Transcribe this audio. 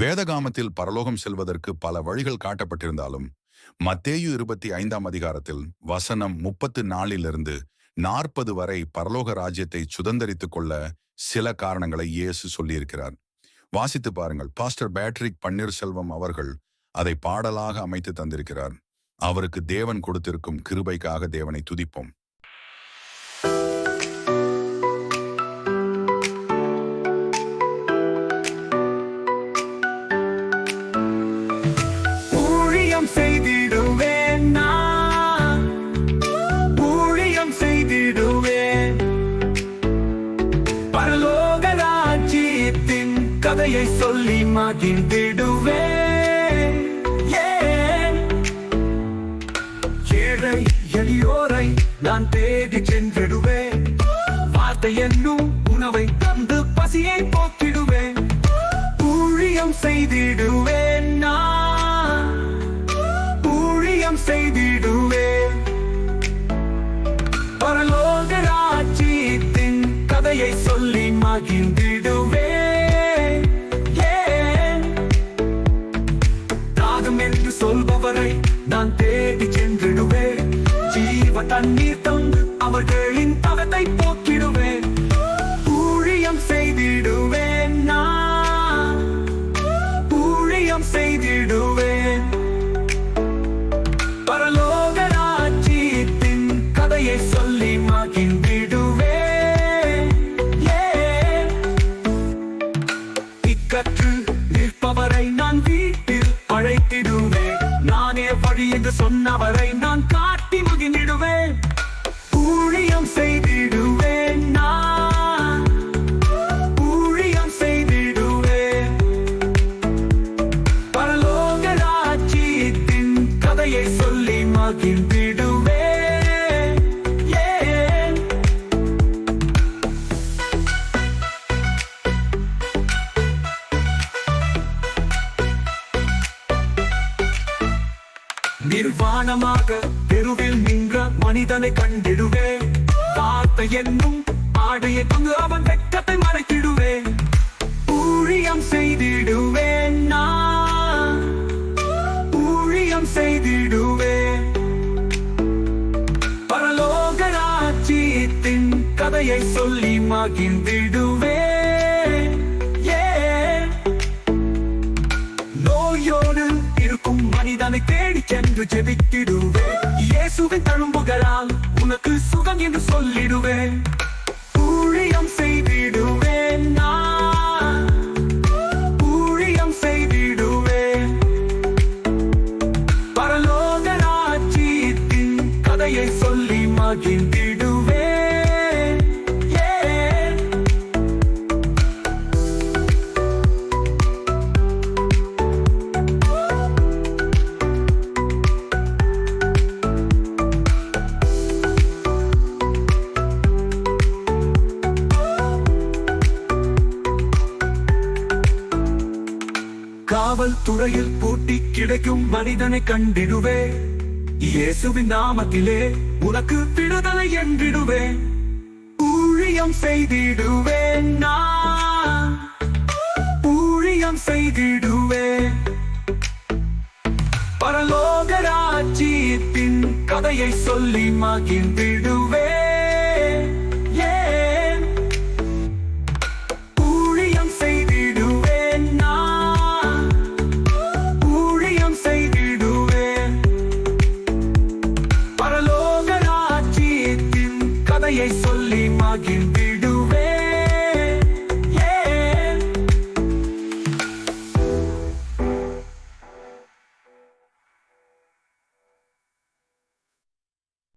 வேதகாமத்தில் பரலோகம் செல்வதற்கு பல வழிகள் காட்டப்பட்டிருந்தாலும் மத்தேயு இருபத்தி ஐந்தாம் அதிகாரத்தில் வசனம் முப்பத்து நாலிலிருந்து நாற்பது வரை பரலோக ராஜ்யத்தை சுதந்தரித்துக் கொள்ள சில காரணங்களை இயேசு சொல்லியிருக்கிறார். வாசித்து பாருங்கள். பாஸ்டர் பேட்ரிக் பன்னீர்செல்வம் அவர்கள் அதை பாடலாக அமைத்து தந்திருக்கிறார். அவருக்கு தேவன் கொடுத்திருக்கும் கிருபைக்காக தேவனை துதிப்போம். கதையை சொல்லி மகிழ்ந்திடுவேன் ஏழை எளியோரை நான் தேடி சென்றிடுவேன். வார்த்தை என்னும் உணவை தந்து பசியை போக்கிடுவேன். ஊழியம் செய்திடுவேன் நான். ஊழியம் செய்திடுவேன். பரலோக ராஜ்யத்தின் கதையை சொல்லி மகிழ்ந்து தண்ணீர் தந்து அவர்களின் தவத்தை போக்கிடுவேன். ஊழியம் செய்திடுவேன் நான். ஊழியம் செய்திடுவேன். பரலோக ராஜ்யத்தின் கதையை சொல்லி மகிழ்ந்திடுவேன் ஏன்? இக்கற்று நிற்பவரை நான் வீட்டில் அழைத்திடுவேன். நானே வழி என்று சொன்னவரை நிர்வாணமாக தெருவில் நின்ற மனிதனை கண்டிடுவே. வார்த்தை என்னும் ஆடையை கொண்டு அவன் வெக்கத்தை மறைத்திடுவேன் ஊழியம் செய்திடுவேன் நான். ஊழியம் செய்திடுவேன். பரலோக ராஜ்யத்தின் கதையை சொல்லி மகிழ்ந்திடுவேன். என்று ஜெபித்திடுவேன். இயேசுவின் தழும்புகளால் உனக்கு சுகம் என்று சொல்லிடுவேன். காவல்துறையில் பூட்டி கிடைக்கும் மனிதனை கண்டிடுவே. இயேசுவின் நாமத்திலே உனக்கு விடுதலை என்றிடுவேன். ஊழியம் செய்திடுவேன் நான் ஊழியம் செய்திடுவேன். பரலோக ராஜ்யத்தின் கதையை சொல்லி மகிழ்ந்திடு.